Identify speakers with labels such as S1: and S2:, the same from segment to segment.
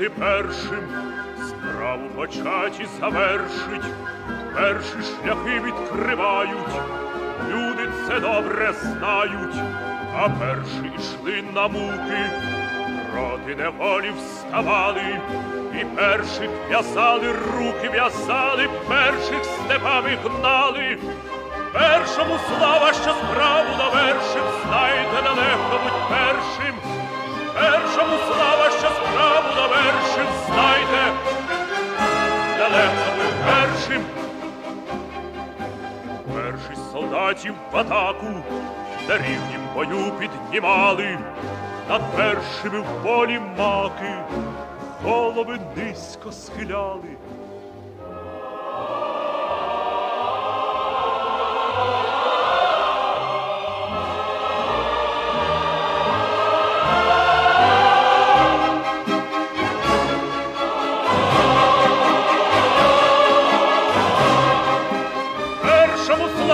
S1: люди першим справу почать і завершить, перші шляхи відкривають, люди це добре знають, а перші йшли на муки, проти неволі вставали, і перших в'язали, руки в'язали, перших степами гнали. Першому слава, що справу довершив, знайте, солдатів в атаку на рівнім бою піднімали, над першими в полі маки, голови низько схиляли.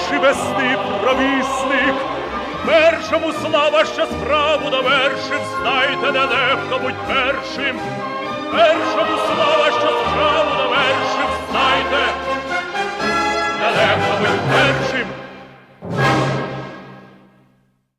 S1: перший весни провісник, першому слава, що справу довершив, знайте не легко будь першим, першому слава, що справу довершив, знайте, не легко будь першим.